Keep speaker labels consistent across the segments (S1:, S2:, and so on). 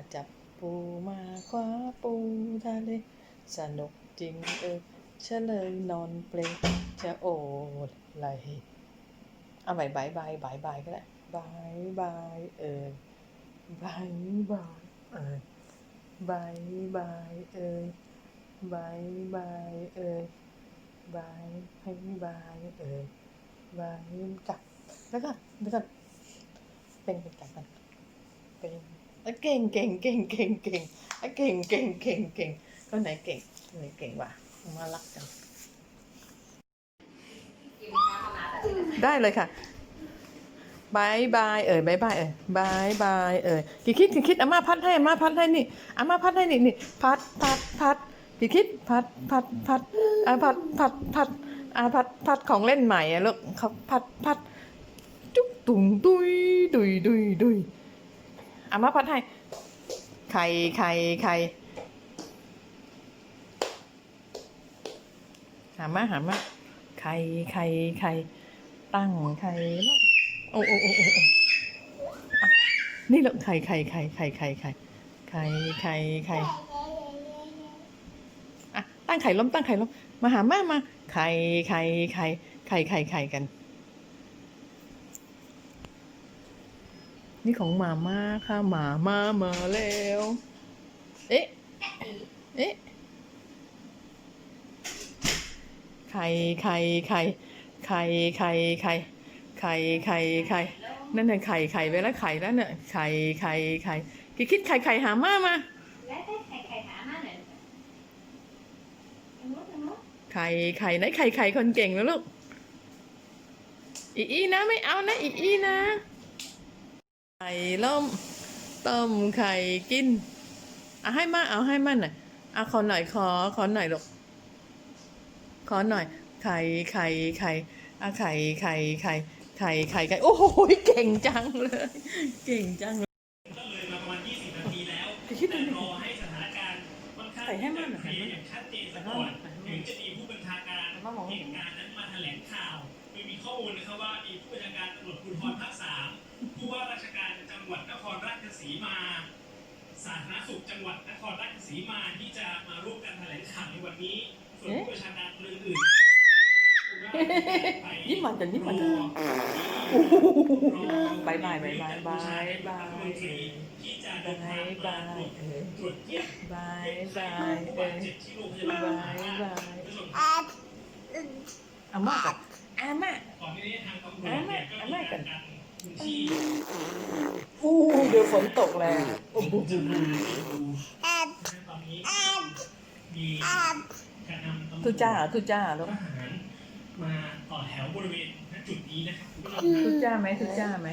S1: าจับปูมาคว้าปูทะเลสนุกจริงเออเฉลยนอนเปลจะโอไหลเอาใหม่บายบายบายบายก็ได้บายบายเออบายบายเออบายบายเออบายบายเออบายให้บายเออบายกลับแล้วก็แล้วก็เป็นเป็นกลับกันเป็น เอ้ยเก่งเก่งเก่งเก่งเก่งเอ้ยเก่งเก่งเก่งเก่งก็ไหนเก่งคนไหนเก่งวะมารักจังได้เลยค่ะบายบายเอ่ยบายบายเอ่ยบายบายเอ่ยกี่คิดกี่คิดอาม่าพัดให้อาม่าพัดให้นี่อาม่าพัดให้นี่นี่พัดพัดพัดกี่คิดพัดพัดพัดอาพัดพัดพัดอาพัดพัดของเล่นใหม่อะลูกเขาพัดพัดจุ๊บตุงดุยดุยดุยดุย อามาพัดให้ ไข่ไข่ไข่หามาหามาไข่ไข่ไข่ตั้งไข่ล้วโอ้โอ้โอ้โอ้นี่แหละไข่ไข่ไข่ไข่ไข่ไข่ไข่ไข่ไข่อะตั้งไข่ล้มตั้งไข่ล้มมาหามามาไข่ไข่ไข่ไข่ไข่ไข่กัน นี่ของหมาม่าค่ะหมาม่ามาแล้วเอ๊ะเอ๊ะไข่ไข่ไข่ไข่ไข่ไข่ไข่ไข่ไข่นั่นน่ะไข่ไข่ไปแล้วไข่แล้วเนี่ยไข่ไข่ไข่คิดคิดไข่ไข่หาม่ามา
S2: ไข่ไข่หามาหน่อยทางโน้นทางโน้น
S1: ไข่ไข่ไหนไข่ไข่คนเก่งแล้วลูกอีอีนะไม่เอานะอีอีนะ ไข่ล้มต้มไข่กินเอาให้มาเอาให้มันหน่อยเอาขอหน่อยขอขอหน่อยลูกขอหน่อย ไข่ไข่ไข่เอาไข่ไข่ไข่ไข่ไข่ไข่โอ้โหเก่งจังเลย เก่งจังเลย
S3: ก็เลยมาประมาณ 20 นาทีแล้ว
S1: จะคิดดู
S3: แต่
S1: ดิ
S3: รอให้สถานการณ์ค่อนข้าง
S1: ใส่ให้มันหน่อย
S3: เคลียร์อย่างชัดเจนซะก่อน
S1: ใส่ให้มัน
S3: ถึงจะมีผู้บัญชาการ
S1: ใส่ให้มันมองไม่
S3: เห
S1: เห็น
S3: ตุการณ์นั้นมาแถลงข่าวโดยมีข้อมูลนะครับว่ามีผู้บัญชาการตำรวจภูธรภาคสาม ผู้ว่าราชการจังหวัดนครราชสีมา สาธารณสุขจังหวัดนครราชสีมาที่จะมาร่วมกันแถลงข่าวในวันนี้ ส่วนผู้บัญชาการเรื่องอื่น
S1: ยิ้มหวานจังยิ้มหวานจังบายบายบายบายบายบาย
S3: ที่จะเดินทางมาตรวจเยี่ยม
S1: บายบาย
S3: ผู้
S1: เอ้
S3: บาด
S1: ย
S3: เจ็บที่โรงพยาบาล
S1: บายบาย
S3: ผู้ชม
S1: อาม่ากับอาม่า
S3: ก่อนหน้านี้ทางตำรวจเนี่ยก็มีการกันพื้นที่
S1: อู้เดี๋ยวฝนตกแล้วโอ้โห
S3: ตอนนี้มีการนำตำรวจ
S1: ทุจ้าทุจ้าลู
S3: ท
S1: ก
S3: หารมาต่อแถวบริเวณณจุดนี้นะครับคุณผู้ชม
S1: ทุจ้าไหมทุจ้าไหม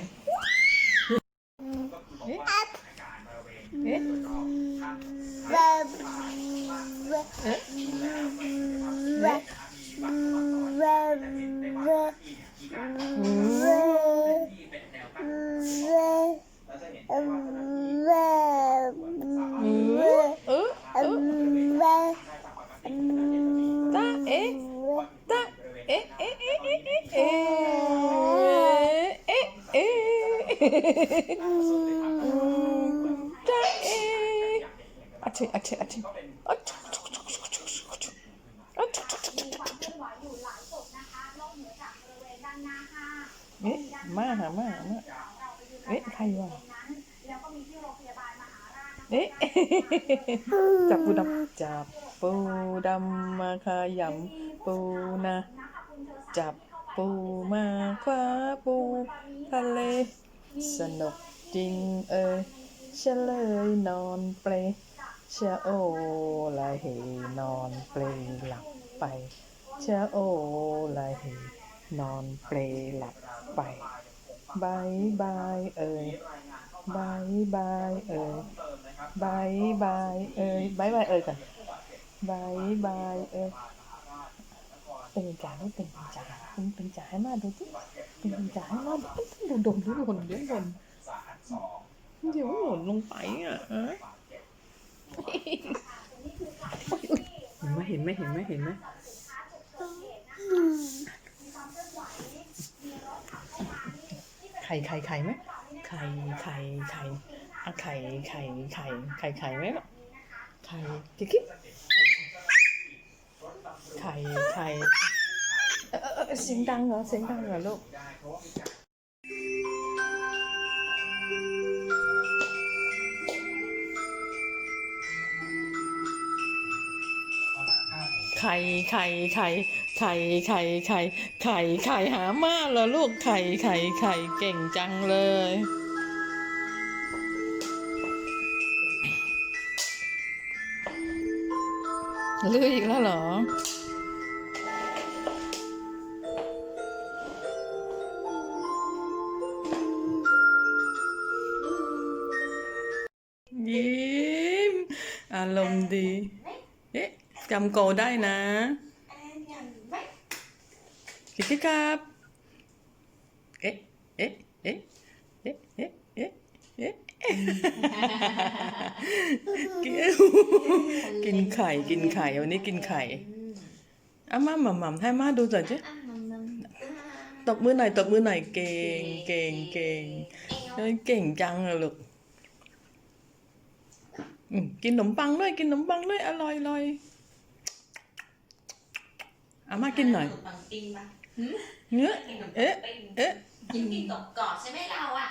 S1: ครวะเอ๊ะจับปูดำจับปูดำมาขยำปูนะ จับปูมาคว้าปูทะเล สนุกจริงเอ้ยเฉลยนอนเปลเชะโอลาเฮนอนเปลหลับไปเชะโอลาเฮนอนเปลหลับไป บายบายเอ้ยบายบายเอ้ยบายบายเอ้ยบายบายเอ้ยกันบายบายเอ้ยเป็นจ่าไม่เป็นจ่าเป็นเป็นจ่าให้มาดูสิเป็นจ่าให้มาดูดมดูหล่นเดี๋ยวหล่นเดี๋ยวหล่นลงไปอะฮะเห็นไหมเห็นไหมเห็นไหมเห็นไหม ไข่ไข่ไข่ไหมไข่ไข่ไข่อะไข่ไข่ไข่ไข่ไข่ไหมลูกไข่กิ๊กกิ๊กไข่ไข่เออเออเออเสียงดังเหรอเสียงดังเหรอลูกไข่ไข่ไข่ ไข่ไข่ไข่ไข่ไข่หามาเหรอลูกไข่ไข่ไข่เก่งจังเลย ลืออีกแล้วเหรอยิ้มอารมณ์ดี เอ๊ะจำโกได้นะ คิดคิดครับ เอ๊ะ เอ๊ะ เอ๊ะ เอ๊ะ เอ๊ะ เอ๊ะ เอ๊ะ กินไข่ กินไข่ วันนี้กินไข่อามาหม่ำหม่ำให้มาดูหน่อยสิตบมือหน่อย ตบมือหน่อย เก่ง เก่ง เก่งเอ้ยเก่งจังเลยลูกอืมกินขนมปังด้วย กินขนมปังด้วย อร่อยอร่อยอามากินหน่อย
S2: ปังปิ้งปะ
S1: เนื้อเอ๊ะเอ๊ะ
S2: กินกินกบกอบใช่ไหมเราอะ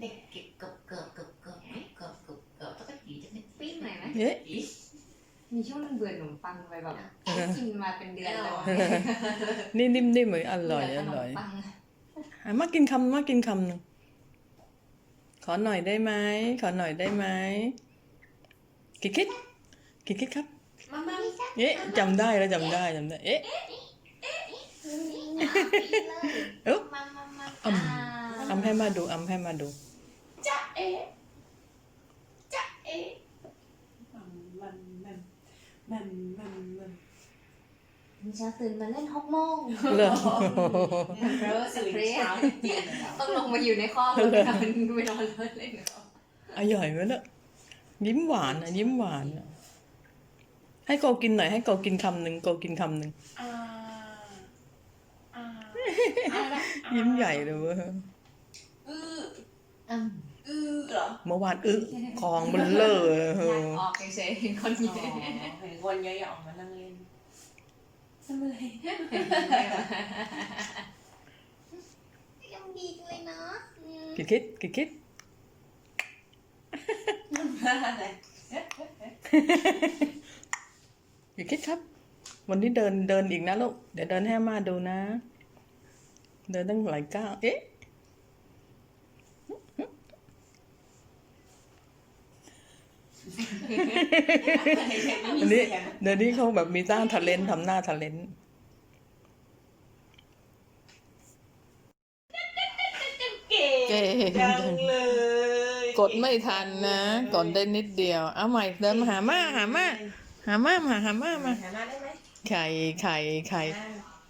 S2: เด็กกบกบกอบกบกอบกบกบกรอบแล้วก็ดีจะเป็นปิ้งหน่อยไหม
S1: เอ๊ะ
S4: มีช่วงนึงเบื่อขนมปังไปแบบกินมาเป็นเดือนแล้ว
S1: นี่นิ่มๆเหมือนอร่อยอร่อย
S4: ขนมปัง
S1: อามากินคำมากินคำหนึ่งขอหน่อยได้ไหมขอหน่อยได้ไหมคิดคิดคิดคิดครับเอ๊ะจำได้แล้วจำได้จำได้ เอ๊ะ เอ้า
S2: มามามา
S1: อืมอำให้มาดูอำให้มาดู
S2: จ๊ะเอ๊ะจ๊ะเอ๊ะ
S5: มันมันมันมันมัน
S2: มีเช้าตื่นมาเล่นฮอกโมง
S1: เหรอ
S4: เพราะว่าสเปรย์
S5: เช้าจริง
S4: ต้องลงมาอยู่ในคอกแล้วไปนอนไปนอนเล่นกับเขา
S1: อร่อยไหมล่ะยิ้มหวานอะยิ้มหวานอะให้โกกินหน่อยให้โกกินคำหนึ่งโกกินคำหนึ่ง
S5: อ่าอ่า
S1: ยิ้มใหญ่เลยเว้ย
S5: อือ
S2: อืม
S5: อือเหรอ
S1: เมื่อวานอึคลองเบลเลอร์เลยเอ
S4: อยาก
S1: อ
S4: ออกเฉยๆเห็นคน
S5: อ๋
S4: ยิ้
S5: อ
S4: ม
S5: เห็นคนเยอะๆออกมานั่งเล่นทำอะไร
S2: ยังดีเลยเนาะอืม
S1: คิดคิดคิดคิด
S5: อะไร
S1: คิดคิดครับ วันนี้เดินเดินอีกนะลูกเดี๋ยวเดินให้อามาดูนะ เดินตั้งหลายก้าวเอ๊ะอันนี้เดี๋ยวนี้เขาแบบมีสร้างทะเลนทำหน้าทะเลน
S5: เก่
S1: เก่ง
S5: จังเลย
S1: กดไม่ทันนะ กดได้นิดเดียว เอาใหม่เดินมาหามาหามาหามามาหามามา
S5: หามาได้ไหม
S1: ไข่ไข่ไข่
S5: อ่า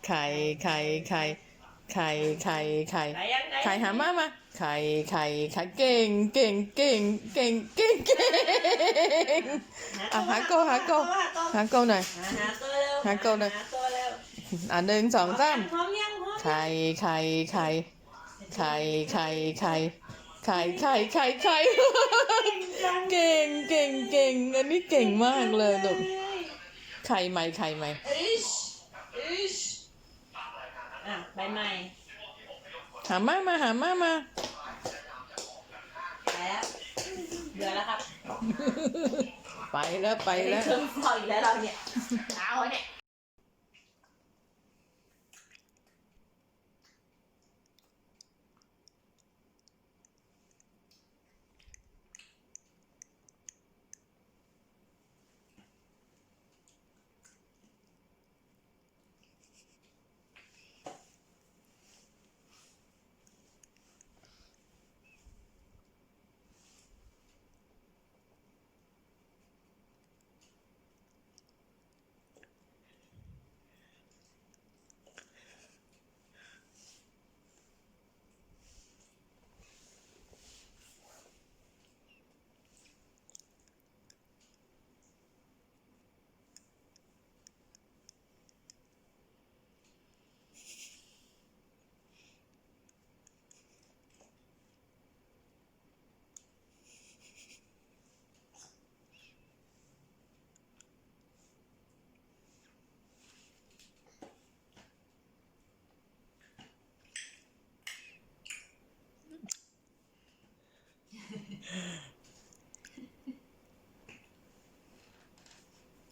S1: ไข่ไข่ไข่ ไข่ไข่ไข่
S5: ไหนยังไง
S1: ไข่หามามาไข่ไข่ไข่เก่งเก่งเก่งเก่งเก่งเก่งอะหาโก้หาโก้หาเกาหน่อย
S5: หาหาตัวเร็ว
S1: หาตัวเร็ว
S5: หาตัวเร็ว
S1: อะหนึ่งสองสาม
S5: พร้อมยังพร้อม
S1: ไข่ไข่ไข่ไข่ไข่ไข่ไข่ไข่ไข่ไข่เก่งเก่งเก่งอันนี้เก่งมากเลยลูกไข่ใหม่ไข่ใหม่
S5: อิชอิชอะ ใบใหม่
S1: หามามาหามามา
S5: ไปแล้วเดือดแล้วครับ
S1: ไปแล้วไปแล้ว
S5: เครื่องฟอกอีกแล้วเราเนี่ย
S2: เอาเนี่ย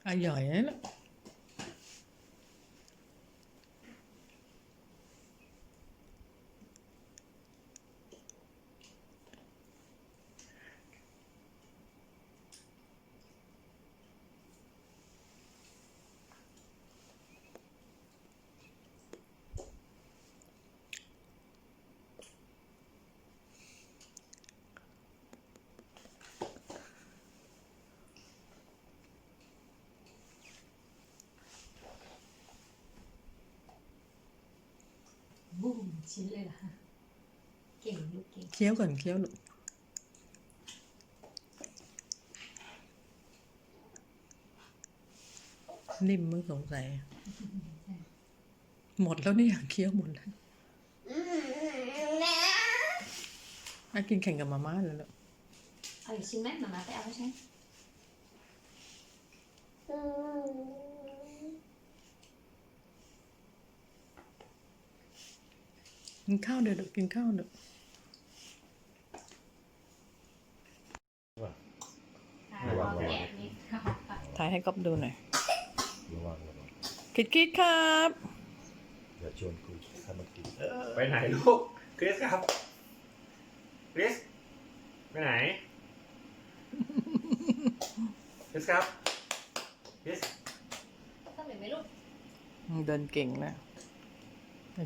S1: à
S5: Yarel. มชิ้นเลยล่ะเก่งลูกเก่ง
S1: เคี้ยวก่อนเคี้ยวลูกนิ่มมึงสงสัย หมดแล้วเนี่ยเคี้ยวหมดแล้วอะกินแข่งกับมาม่าเลยลูก
S5: เอาอีกชิ้นไหมมามาไปเอาใช่ไหม
S1: กินข้าวเดี๋ยวลูกกินข้าวเดี๋ยว
S5: เอาแกะนี่
S1: ถ่ายให้ก๊อฟดูหน่อย
S6: ระวังระวัง
S1: คิดคิดครับ
S6: อย่าชวนคุยถ้ามากิน
S7: ไปไหนลูกคริสครับคริสไปไหนคริสครับคริส
S5: ต้องเหลือไหมลูก
S1: เดินเก่งแล้ว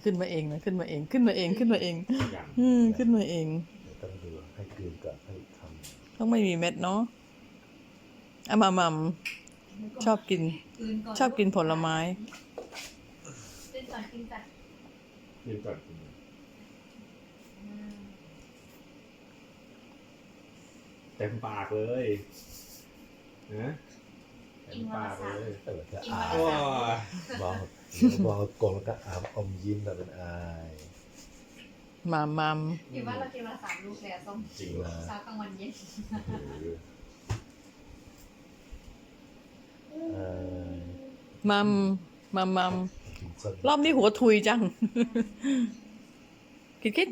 S1: ขึ้นมาเองนะขึ้นมาเองขึ้นมาเองขึ้นมาเอง
S7: อย่าง
S1: อืมขึ้นมาเอง
S6: เดี๋ยวต้องดูให้กลืนกับให้ท
S1: ต้องไม่มีเม็ดเนาะอามามัมชอบกิน
S5: คืนก่อน
S1: ชอบกินผลไม้
S5: กินก่อนกินก่อน
S7: กินก่อนกินเต็มปากเลยนะเต็มปากเลยำ
S6: แต่ว่าจะ
S5: กิน
S6: อา
S5: วัน
S6: ย
S5: ละสาม
S7: ว้า
S6: มอง มองกลมแล้วก็อามอมยิ้มแต่เป็นอาย
S1: มามัม
S5: อยู่บ้านเรากินวันละสามลูกเลยอะส้ม
S7: จริงเหรอ
S5: เช้ากลางวันเย็น
S6: เออ
S1: มัมมัมมัม
S6: กินส้น
S1: รอบนี้หัวทุยจัง คิดคิด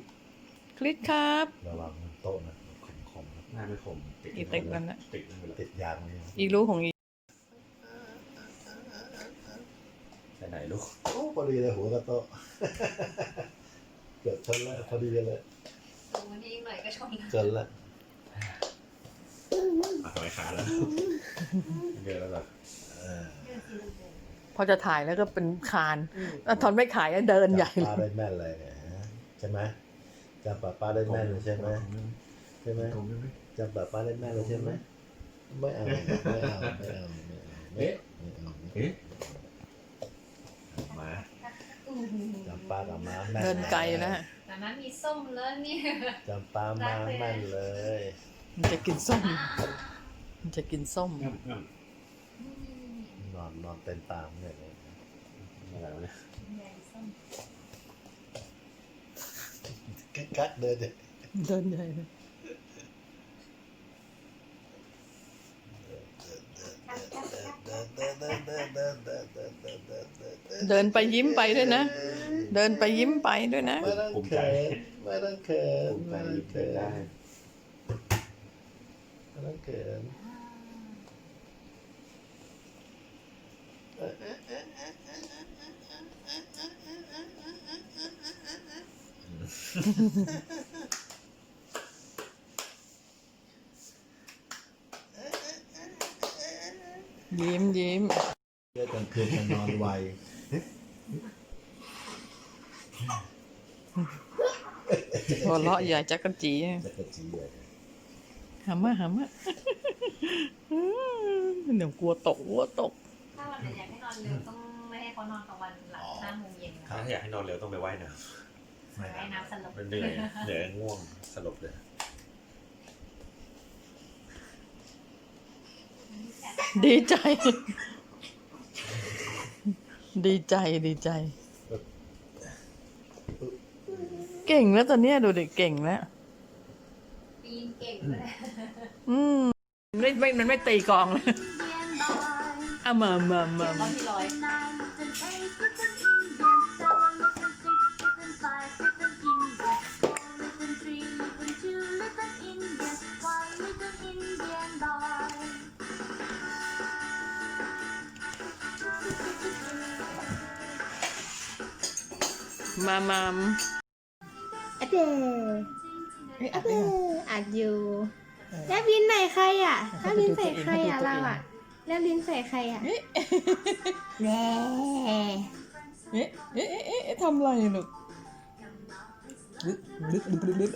S1: คลิดครับ
S6: ระวังมันโต๊ะนะคมคมๆนะ
S7: หน้าไม่คม
S1: อีกติดกันนะ
S7: ติดนั่นไปเลย
S6: ติดยางเลย
S1: อีรู้ของ
S7: ไปไหนลูก
S6: โอ้พอดีเลยหัวกับโต๊ะเกิดชนแล้วพอดีเลย
S5: ตรงนี้อีกหน่อยก็ชนแล้ว
S6: ชนแล้ว
S7: อะทำไมขาแล้วเกินแล้วเหรอ
S6: เออ
S1: พอจะถ่ายแล้วก็เป็นคานอะทอนไม่ขายก็เดินใหญ่
S6: จำ
S1: เล
S6: ป้าย ได้แม่นเลยฮะใช่ไหมจำป้าป้าได้แม่นเลยใช่ไหมใช่ไหม
S7: ตรงนี้ไหม
S6: จำป้าป้าได้แม่นเลยใช่ไหมไม่เอาไม่เอาไม่เอาไม่เอาไม่เอาไม่เอาไม่
S7: เอ๊ะ
S6: หมาจำปากับหมาแม่
S1: เดินไกลนะฮะ
S5: แต่มันมีส้มเลยเนี่ย
S6: จำปามาแม่เลย
S1: มันจะกินส้ม มันจะกินส้ม
S6: นอนนอนเต็มตามเลยเลย
S7: วเนี่ย
S6: กักเดินเลย
S1: เดินใหญ่เลย
S6: เดินเดินเดินเดินเดินเดินเดิน เดินเดินเดิน
S1: ไปยิ้มไปด้วยนะ เดินไปยิ้มไปด้วยนะ
S6: ไม่ต้องเขินไม่ต้องเขิน
S7: ภูมิใจ
S6: ไม่ต้อง
S7: ยิ้ม
S6: เขิน
S7: ได้
S6: ไม่ต้องเขิน
S1: ยิ้มยิ้ม
S6: เรื่องกลางคืนจะนอนไว
S1: หัวเราะใหญ่จักรจี
S6: จะกระจีเลย
S1: หามาหามาเดี๋ยวกลัวตกกลัวตก
S5: ถ้าวันไหนอยากให้นอนเร็วต้องไม่ให้เขานอนกลางวันหลังห้าโมงเย็นนะ
S7: ถ้าอยากให้นอนเร็วต้องไปว่ายน้
S5: ให้น้ำสลบำ
S7: มันเหนื่อยเหนื่อยง่วงสลบเลย
S1: ดีใจ ดีใจดีใจ เก่งแล้วตอนนี้ดูเด็กเก่งแล้ว
S5: ตีนเก่งเลย
S1: อืมไม่ไม่มันไม่ตีกองเลยเอามามามา
S5: นบอย
S1: มามาม
S5: ด
S1: เอ้ยอั
S5: อะ
S1: ด
S5: เด
S1: ได้ไง
S5: อัดอยู่
S1: เออ
S5: แลบลิ้นไหนใครอะ
S1: เออ
S5: แลบลิ้นใส่ใครอะ
S1: เขาดูตัวเอง
S5: เราอะแลบลิ้นใส่ใครอะ
S1: เอ๊ะ
S5: แหน่
S1: เอ๊ะเอ๊ะเอ๊ะเอ๊ะเอ๊ะทำไรลูกลึกลึกลึกลึกลึก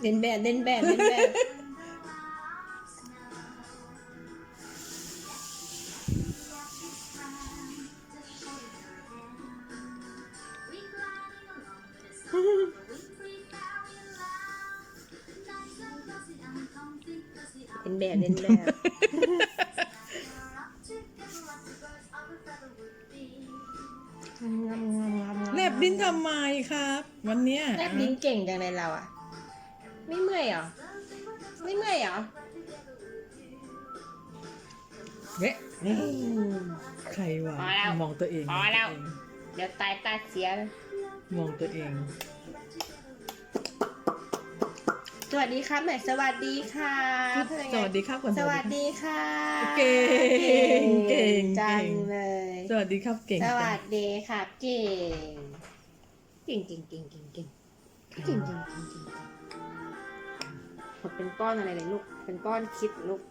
S5: เล่นแบบเล่นแบบเล่นแบบ เล่นแบบเล่นแบบ
S1: แลบลิ้นทำไมครับ วันเนี้ย
S5: แลบลิ้นเก่งจังเลยเราอะไม่เมื่อยเหรอ ไม่เมื่อยเหรอ
S1: เว้ยใครวะ
S5: พอแล้ว
S1: มองตัวเอง
S5: พอแล้วเดี๋ยวตายตาเสียเลย
S1: มองตัวเอง
S5: สวัสดีครับหน่อยสวัสดีค่ะ
S1: สวัสดีครับก่อน
S5: สวัสดีค่ะ
S1: เก่งเก่ง
S5: จัง
S1: เก่ง
S5: เลย
S1: สวัสดีครับเก่ง
S5: ส
S1: จั
S5: วั
S1: ง
S5: สดีค่ะเก่งเก่งเก่ง เก่งเก่งเก่งเก่งเก่งเก่งเก่งเก่งหมดเป็นก้อนอะไรเลยลูก เป็นก้อนคิดลูก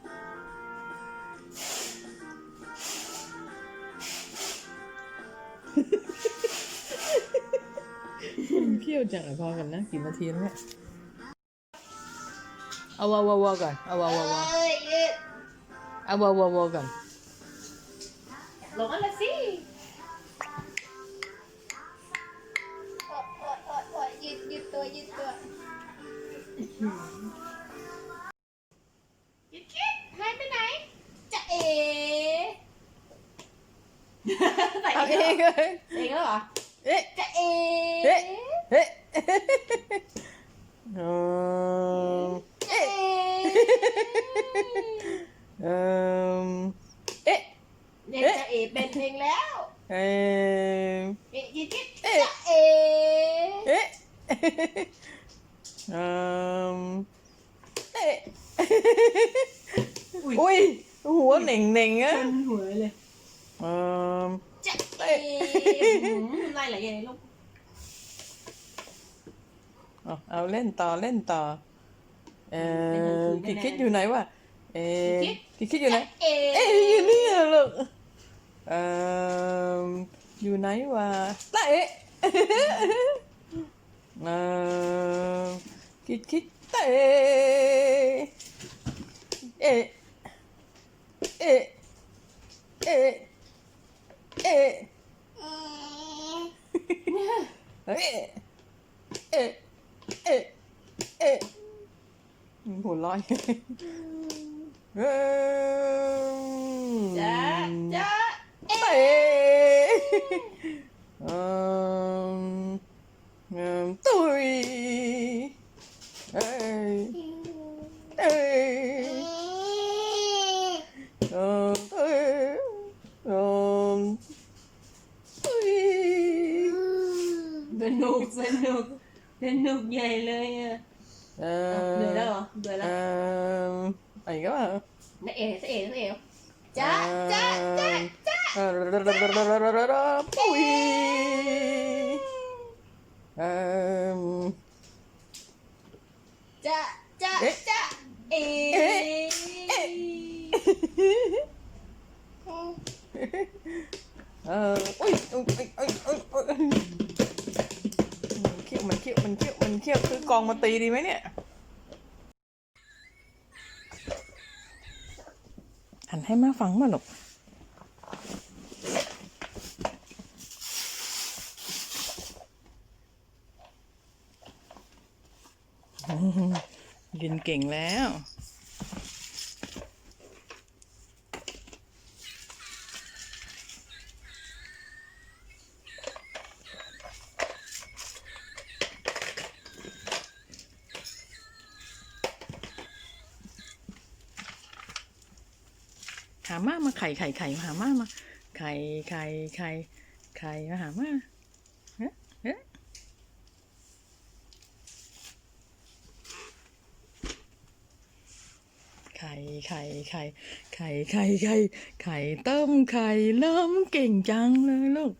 S1: เขี้ยวจังอะพอกันนะกี่นาทีแล้วเนี่ย เอาวาวาวาก่อนเอาวาวาวา
S5: เอ้ยเอ้ย
S1: เอาวาวาวาก่อน
S5: ลงอะไรสิโอ๊ยโอ๊ยโอ๊ยโอ๊ยยืดยืดตัวยืดตัวยืดคิดหายไปไหนจะเอ๋ใส่
S1: เอา
S5: เอ
S1: เองง
S5: เหรอ
S1: เลย
S5: เองแล้วเหรอ
S1: เอ๊ะ
S5: จะเอ๋
S1: เอ๊ะเฮ้อืม
S5: จะ เอ๋
S1: เอ่มเอ๊ะ
S5: เนี่ยจะเอ๋เป็นเองแล้ว
S1: เอ่ม
S5: เอ๊ะยืดคิด
S1: เอ๊ะ
S5: จะเอ๋
S1: เอ๊ะเอ่มเอ๊ะอุ้ยหัวเหน่งเหน่งๆอะ
S5: หัวเลย
S1: เอ่ม
S5: จะเอ๋หืมน้ำลายไหลใหญ่เลยลูก
S1: เอาเอาเล่นต่อเล่นต่อ เอ่อ
S5: เล่
S1: คิด
S5: น
S1: คิดอยู่ไหนวะเอ่อ
S5: คิด
S1: คิดคิดอยู่ไหน
S5: เอ๋
S1: เอ๊ะอยู่นี่อะลูกเอ่ออยู่ไหนวะตาเอ๊ะเอ่อคิดคิดตาเอ๊ะเอ๊ะเอ๊ะเอ๊ะเอ๊ะเอ๊ะเอ๊ะเอ๊ะเอ๊ะ หัวเร้อยเอ้ย
S5: จะจะ
S1: เอ๊ะเอิ่มเอิ่มตุยเอ้ยเอ้ยเอิ่มตุยเอิ่มตุย
S5: สนุกสนุกสนุกใหญ่เลยอะ
S1: Người đó không? Người đó Mày
S5: quá hả? Nó e này, nó e, nó e không? Chá, chá, chá, chá Ui. Chá, chá, chá E Ui,
S1: ui, ui, ui, ui. มันเคี้ยวมันเคี้ยวมันเคี้ยวคือกองมาตีดีไหมเนี่ย หันให้มาฟังมาหนูยินเก่งแล้ว ไข่ไข่ไข่มาหามามาไข่ไข่ไข่ไข่มาหามาเฮ้เฮ้ไข่ข่ไข่ไข่ไข่ไข่ไข่ไข่ต้มไข่ล้มเก่งจังเลยลูก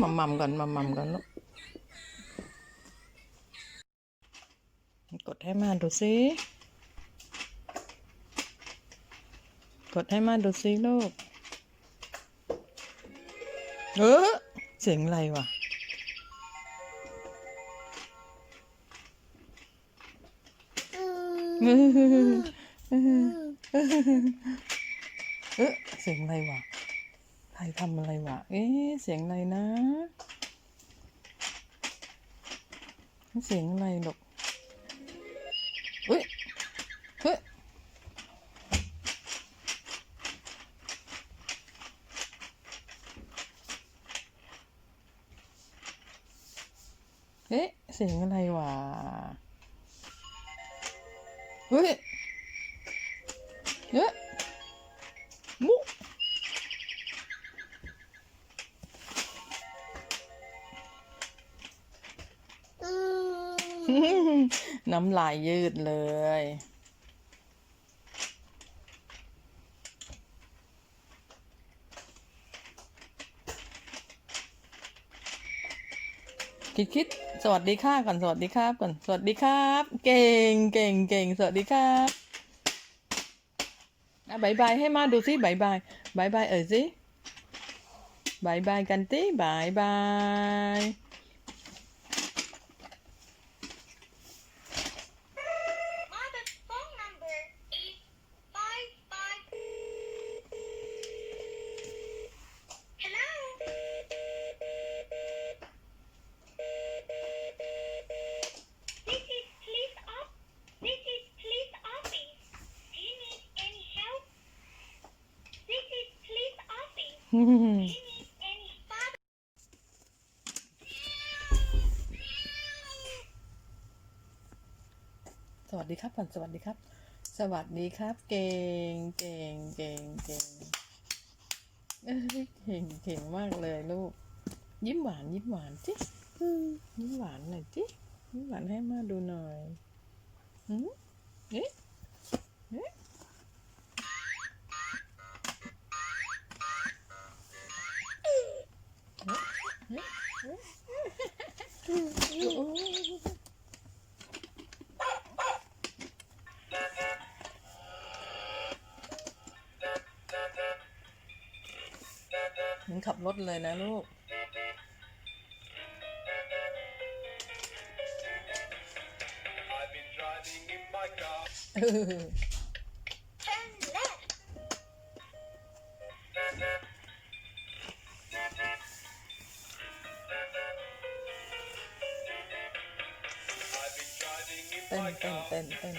S1: มัมมัมก่อนมัมมัมก่อนลูกกดให้มาดูซิกดให้มาดูซิลูกเออเสียงอะไรวะเออเอ๊ะเสียงอะไรวะใค รทำอะไรวะ เอ๊เสียงอะไรนะ เสียงอะไรหรอกเฮ้ย เฮ้ย เอ๊ะ เสียงอะไรวะ เฮ้ยเอ๊ะ น้ำลายยืดเลย คิดคิดสวัสดีค่ะก่อนสวัสดีครับก่อนสวัสดีครับ เก่งเก่งเก่งสวัสดีครับอะบายบายให้มาดูสิบายบายบายบายเอ่ยสิบายบายกันติบายบาย สดีครับก่อนสวัสดีครับ สวัสดีครับ เก่งเก่งเก่งเก่งเอ้ยเก่งเก่งมากเลยลูก ยิ้มหวานยิ้มหวานจิยิ้มหวานหน่อยจิยิ้มหวานให้มาดูหน่อยหืมเอ๊ะเอ๊ะโอ้ยเหมื อนขับรถเลยนะลูก
S4: I've been driving in my car.
S1: เออ
S8: Turn left.
S4: I've been driving in
S1: เต้น
S4: my
S1: เต้น
S4: car.
S1: เต้นเต้น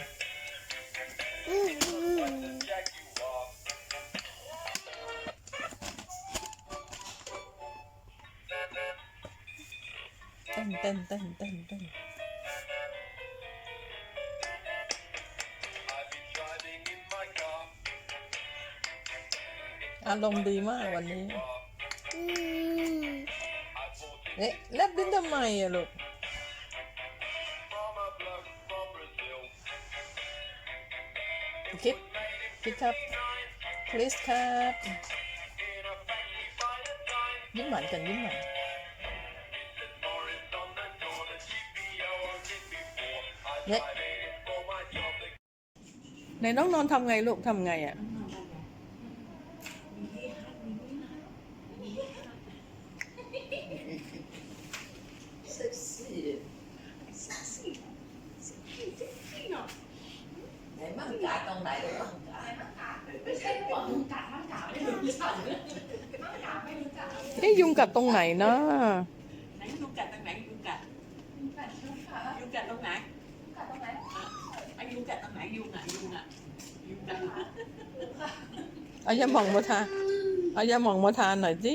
S1: เต้นเต้นเต้นเต้นอารมณ์ดีมากวันนี้ เอ๊ะแลบลิ้นทำไมอะลูกคิดคิดครับคริสครับยิ้มหวานกันยิ้มหวาน
S4: before. I
S1: Yeah.
S4: drive it for my job.
S1: ในน้องนอนทำไงลูกทำไงอะเอ๊ะยุงกัดตรงไหนนะ
S9: ไหนยุงกัดตรงไหนยุงกัดยุงกัดตรงไหนกัดตรงไหนไอ้ยุงกัดตรงไหนยุงอะยุงอะยุงกัด
S1: เอายาหม่องมาทาเอายาหม่องมาทานหน่อยสิ